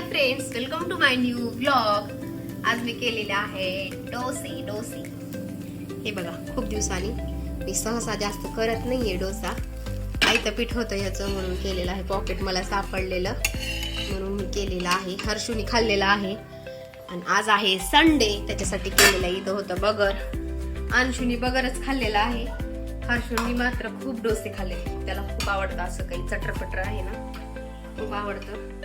Friends welcome to my new blog आज मी केलेले आहे डोसे डोसे. हे बघा खूप दिवसांनी मी सहसा जास्त करत नाही आहे डोसा. आयतं पीठ होतं ह्याचं म्हणून केलेलं आहे. पॉकेट मला सापडलेलं म्हणून मी केलेलं आहे. हर्षूनी खाल्लेलं आहे. आणि आज आहे संडे त्याच्यासाठी केलेलं इथं होतं बगर. अंशुनी बगरच खाल्लेलं आहे. हर्षूनी मात्र खूप डोसे खाल्ले. त्याला खूप आवडतं असं काही चटरपटर आहे ना. खूप आवडतं.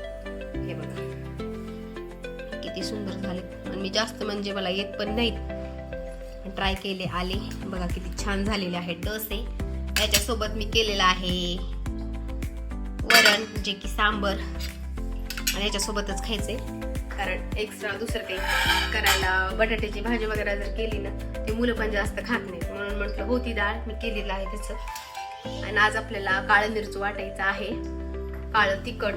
किती सुंदर झाले. आणि मी जास्त म्हणजे मला येत पण नाहीत. ट्राय केले आले. बघा किती छान झालेले आहेत डोसे याच्यासोबत मी केलेलं आहे वरण जे की सांबर. आणि याच्यासोबतच खायचे कारण एक्स्ट्रा दुसरं काही करायला बटाट्याची भाजी वगैरे जर केली ना ते मुलं पण जास्त खात नाहीत. म्हणून म्हटलं होती डाळ मी केलेलं आहे त्याचं. आणि आज आपल्याला काळं मिरच वाटायचं आहे. काळं तिखट.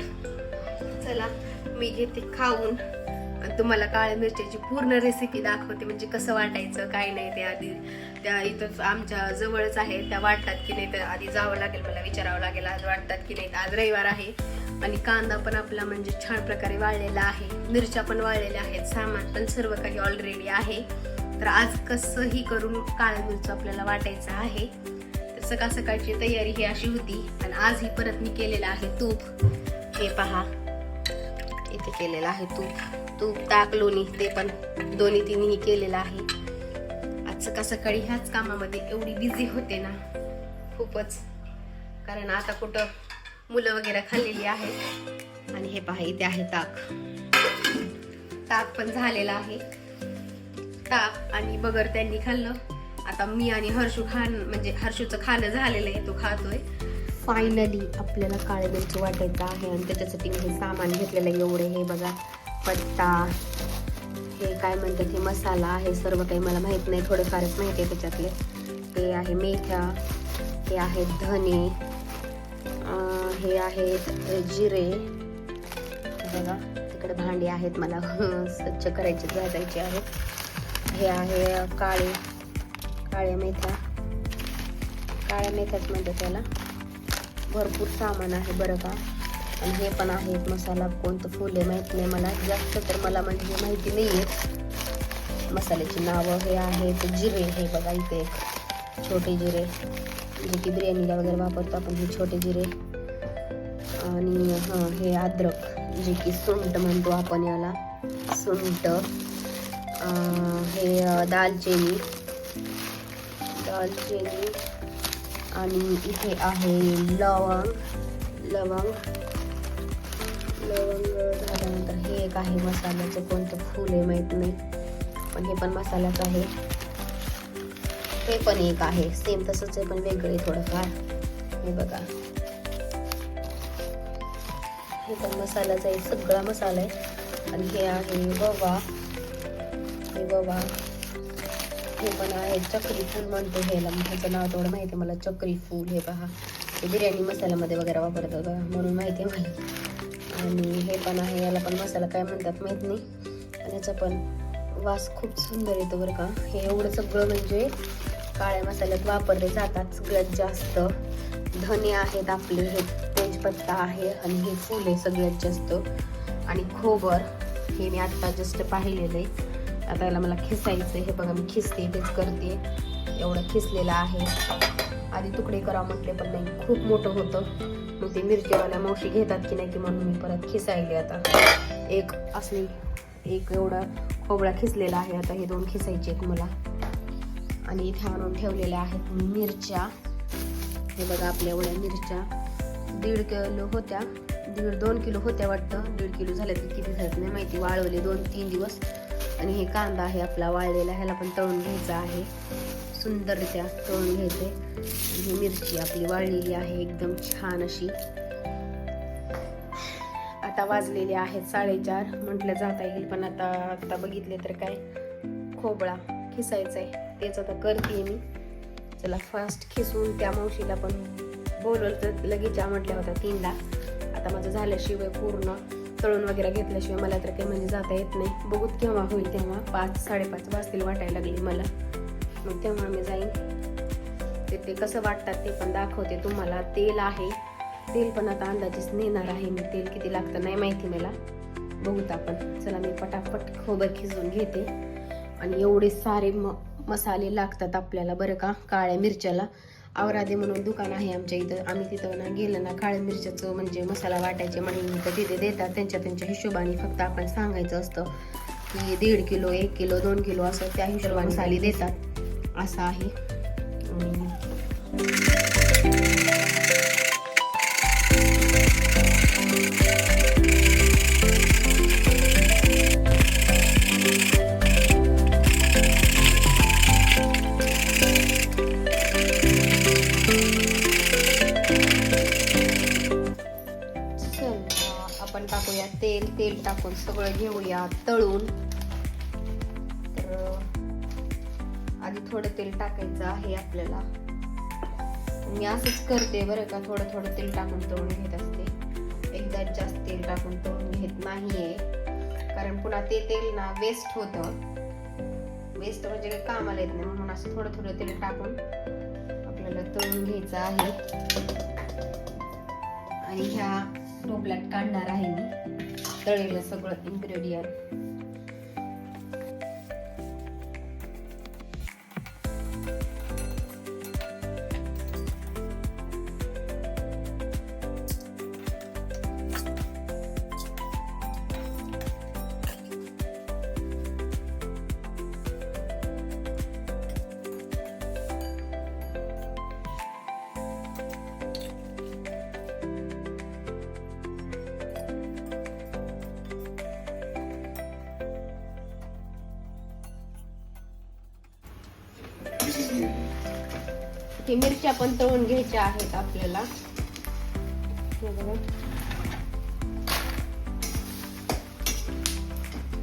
चला मी घेते खाऊन. आणि तुम्हाला काळ्या मिरच्याची पूर्ण रेसिपी दाखवते म्हणजे कसं वाटायचं काय नाही ते आधी. त्या इथं आमच्या जवळच आहे त्या वाटतात की नाही तर आधी जावं लागेल मला विचारावं लागेल आज वाटतात की नाही तर आज रविवार आहे. आणि कांदा पण आपला म्हणजे छान प्रकारे वाळलेला आहे. मिरच्या पण वाळलेल्या आहेत सामान पण सर्व काही ऑलरेडी आहे. तर आज कसंही करून काळ्या मिरचं आपल्याला वाटायचं आहे. तर सकाळ सकाळची तयारी ही अशी होती आणि आज ही परत मी केलेलं आहे तूप. हे पहा. इथे केलेला आहे. तूप तूप ताक लोणी ते पण दोन्ही तिन्ही केलेलं आहे. आज सकाळ सकाळी ह्याच कामामध्ये एवढी बिझी होते ना? खूपच. कारण आता कुठं मुलं वगैरे खाल्लेली आहेत. आणि हे पहा इथे आहे ताक. ताक पण झालेला आहे. ताक आणि बगर त्यांनी खाल्लं. आता मी आणि हर्षू खान म्हणजे हर्षूचं खाणं झालेलं आहे तो खातोय. फायनली आपल्याला काळे मिरची वाटायचं आहे आणि त्याच्यासाठी मी हे सामान घेतलेलं आहे. एवढे हे बघा पट्टा हे काय म्हणतात हे मसाला हे सर्व काही मला माहीत नाही थोडेफारच माहिती आहे त्याच्यातले. ते आहे मेथ्या हे आहेत धने हे आहेत जिरे. बघा तिकडे भांडी आहेत मला स्वच्छ करायचे घासायचे आहेत. हे आहे काळे काळ्या मेथ्या. काळ्या मेथ्याच म्हणते त्याला. भरपूर सामान आहे बरं का. आणि हे पण आहे मसाला कोणतं फुल आहे माहीत नाही मला. जास्त तर मला म्हणजे माहिती नाही आहे मसाल्याची नावं हे आहेत. जिरे हे बघा इथे एक छोटे जिरे. जे की बिर्याणीला वगैरे वापरतो आपण हे छोटे जिरे. आणि हां हे अद्रक जे की सुंट म्हणतो आपण याला. सुंट. हे दालचिनी. दालचिनी. आणि इथे आहे लवंग. लवंग. लवंग झाल्यानंतर हे एक आहे मसाल्याचं कोणतं फूल आहे माहीत नाही. पण हे पण मसाल्याचं आहे. हे पण एक आहे. सेम तसंच आहे पण वेगळे थोडंफार. हे बघा. हे पण मसाल्याचा आहे. सगळा मसाला आहे. आणि हे आहे ववा. हे ववा. हे पण आहे. चक्री फूल म्हणतो ह्याला ह्याचं नाव तेवढं माहिती आहे मला. चक्री फूल हे पहा. ते बिर्याणी मसाल्यामध्ये वगैरे वापरतात बघा. म्हणून माहिती आहे मला. आणि हे पण आहे. याला पण मसाला काय म्हणतात माहीत नाही. आणि याचा पण वास खूप सुंदर येतो बरं का. हे एवढं सगळं म्हणजे काळ्या मसाल्यात वापरले जातात. सगळ्यात जास्त धने आहेत आपले. हे तेजपत्ता आहे आणि हे फूल आहे सगळ्यात जास्त. आणि खोबर हे मी आत्ता जस्ट पाहिलेलं आहे. आता याला मला खिसायचं हे बघा मी खिसते तेच करते. एवढं खिसलेलं आहे. आधी तुकडे करा म्हटले पण नाही खूप मोठं होतं. मग ते मिरचीवाल्या मावशी घेतात की नाही की म्हणून मी परत खिसायले आता. एक असली एक एवढा खोबळा खिसलेला आहे. आता हे दोन खिसायचे आहेत मला. आणि इथे आणून ठेवलेल्या आहेत मिरच्या. हे बघा आपल्या एवढ्या मिरच्या. दीड किलो होत्या. दीड दोन किलो होत्या वाटतं. दीड किलो झाल्या तर किती झाल्यात नाही माहिती. वाळवले दोन तीन दिवस. आणि हे कांदा आहे आपला वाळलेला ह्याला पण तळून घ्यायचा आहे. सुंदररित्या तळून घ्यायचे. ही मिरची आपली वाळलेली आहे एकदम छान अशी. आता वाजलेले आहेत साडेचार. म्हटलं जाता येईल पण आता आता बघितले तर काय? खोबळा खिसायचा आहे तेच आता करते मी. चला फास्ट खिसून त्या मावशीला पण बोलवलं तर लगेच म्हटल्या होत्या तीनला आता माझं झाल्याशिवाय पूर्ण तळून वगैरे घेतल्याशिवाय मला तर काही म्हणजे जाता येत नाही. बघूत केव्हा होईल तेव्हा. पाच साडेपाच वाजतील वाटायला लागली मला. मग तेव्हा मी जाईन. ते ते कसं वाटतात ते पण दाखवते तुम्हाला. तेल आहे. तेल पण आता अंदाजेच नेणार आहे मी. तेल किती लागतं नाही माहिती मला. बघूत आपण. चला मी पटापट खोबर खिजवून घेते. आणि एवढे सारे म मसाले लागतात आपल्याला बरं का? काळ्या मिरच्याला. आवरादे म्हणून दुकान आहे आमच्या इथं. आम्ही तिथं ना गेलं ना काळ्या मिरच्याचं म्हणजे मसाला वाटायचे म्हणून तर तिथे देतात. त्यांच्या त्यांच्या हिशोबाने फक्त आपण सांगायचं असतं की दीड किलो एक किलो दोन किलो असं त्या हिशोबाने साली देतात. असं आहे. टाकून सगळं घेऊया तळून. तर आधी थोडं तेल टाकायचं आहे आपल्याला. मी असंच करते बरं का थोडं थोडं तेल टाकून तळून घेत असते. एकदा जास्त तेल टाकून तळून घेत नाहीये. कारण पुन्हा ते तेल ना वेस्ट होतं. वेस्ट म्हणजे काही कामाला येत नाही म्हणून असं थोडं थोडं तेल टाकून आपल्याला तळून घ्यायचं आहे. आणि ह्या टोपल्यात काढणार आहे मी. तळलेलं सगळं इन्ग्रेडियंट की मिरच्या पण तळून घ्यायच्या आहेत आपल्याला. हे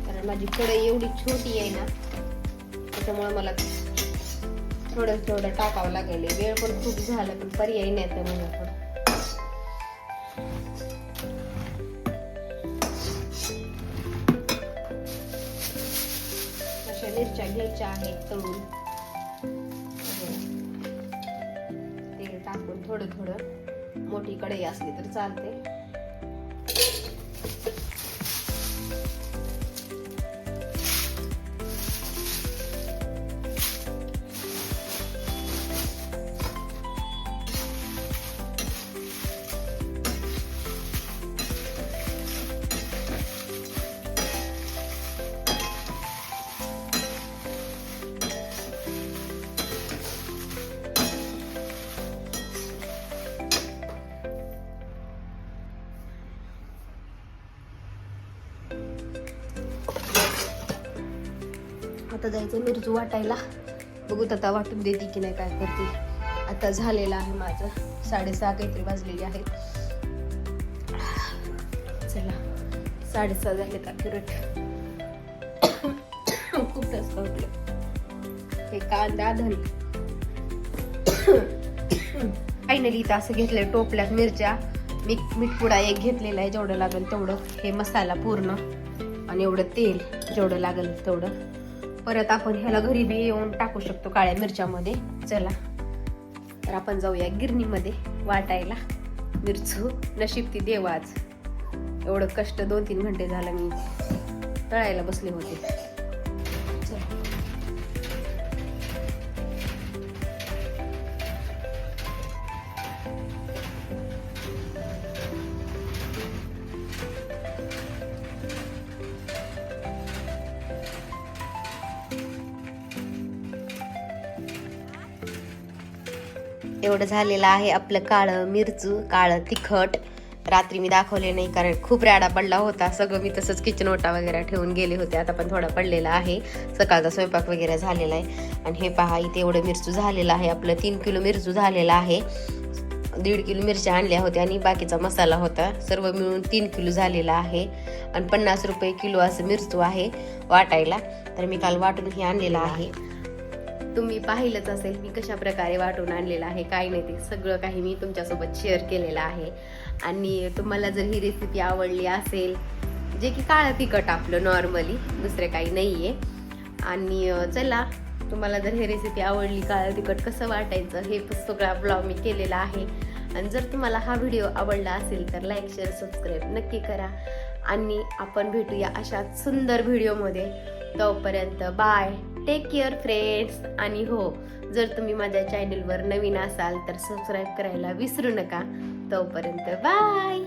कारण माझी कढई एवढी छोटी आहे ना त्याच्यामुळे मला थोडं थोडं टाकावं लागेल. वेळ पण खूप झाला पण पर्याय नाही तर मला अशा मिरच्या घ्यायच्या आहेत तळून. थोडं थोडं मोठी कढई असली तर चालते. आता जायचं मिरजू वाटायला. बघूत आता वाटून देते की नाही काय करते. आता झालेलं आहे माझं. साडेसहा काहीतरी वाजलेली आहेत. चला साडेसहा झाले का किरट खूप टसका होते हे कांदा धन. फायनली इथं असं घेतलंय टोपल्यात मिरच्या. मीठ मीठपुडा एक घेतलेला आहे जेवढं लागेल तेवढं. हे मसाला पूर्ण. आणि एवढं तेल जेवढं लागेल तेवढं. परत आपण ह्याला घरी बी येऊन टाकू शकतो काळ्या मिरच्यामध्ये. चला तर आपण जाऊया गिरणीमध्ये वाटायला. मिरचू नशीब ती देवाच. आज एवढं कष्ट दोन तीन घंटे झालं मी. तळायला बसले होते. तेवढं झालेलं आहे आपलं काळं मिरचू काळं तिखट. रात्री मी दाखवले नाही कारण खूप राडा पडला होता. सगळं मी तसंच किचन ओटा वगैरे ठेवून गेले होते. आता पण थोडा पडलेला आहे. सकाळचा स्वयंपाक वगैरे झालेला आहे. आणि हे पहा इथे एवढं मिरचू झालेलं आहे. आपलं तीन किलो मिरचू झालेला आहे. दीड किलो मिरच्या आणल्या होत्या आणि बाकीचा मसाला होता. सर्व मिळून तीन किलो झालेला आहे. आणि पन्नास रुपये किलो असं मिरचू आहे वाटायला. तर मी काल वाटून हे आणलेलं आहे. तुम्ही पाहिलंच असेल मी कशा प्रकारे वाटून आणलेलं आहे काय नाही ते सगळं काही मी तुमच्यासोबत शेअर केलेलं आहे. आणि तुम्हाला जर ही रेसिपी आवडली असेल जे की काळं तिखट आपलं नॉर्मली दुसरं काही नाही आहे आणि चला तुम्हाला जर ही रेसिपी आवडली काळं तिखट कसं वाटायचं हे सगळा ब्लॉग मी केलेला आहे. आणि जर तुम्हाला हा व्हिडिओ आवडला असेल तर लाईक शेअर सबस्क्राईब नक्की करा. आणि आपण भेटूया अशा सुंदर व्हिडिओमध्ये तोपर्यंत बाय. टेक केअर फ्रेंड्स आणि हो जर तुम्ही माझ्या चॅनलवर नवीन असाल तर सबस्क्राईब करायला विसरू नका. तोपर्यंत बाय.